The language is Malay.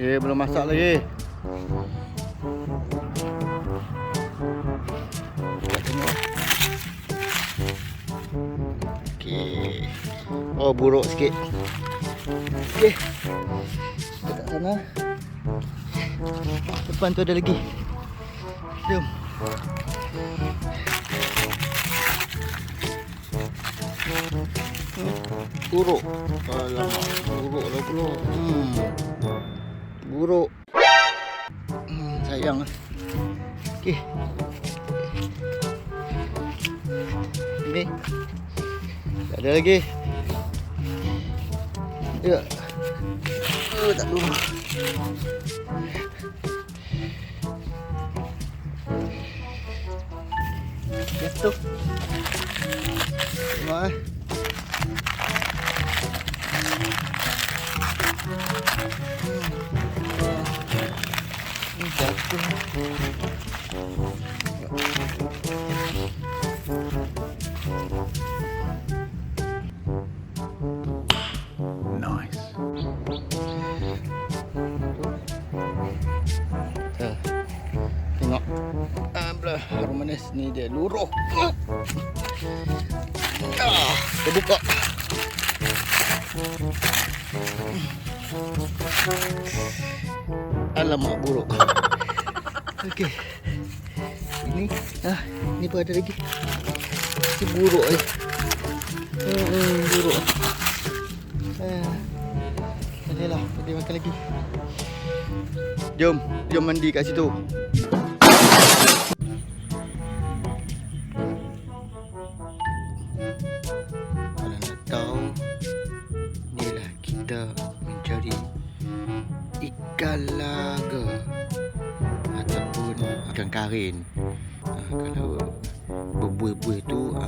Eh, belum masak lagi. Kita. Okey. Oh, buruk sikit. Okey. Dekat sana. Depan tu ada lagi. Jom. Buruk. Alamak, buruk sayang. Okey. Ini. Tak ada lagi. Ya. Oh, tak dulu. Jatuh. Tengok eh. Ah, ni dia luruh. Ah, kita buka. Alamak buruk. Okey. Ini ah, ni pun ada lagi. Si buruk eh. Hmm, buruk. Ah. Tak lah, tadi makan lagi. Jom, jom mandi kat situ. Tahu, inilah kita mencari ikan laga karin. Ha, kalau berbuih-buih tu, ha,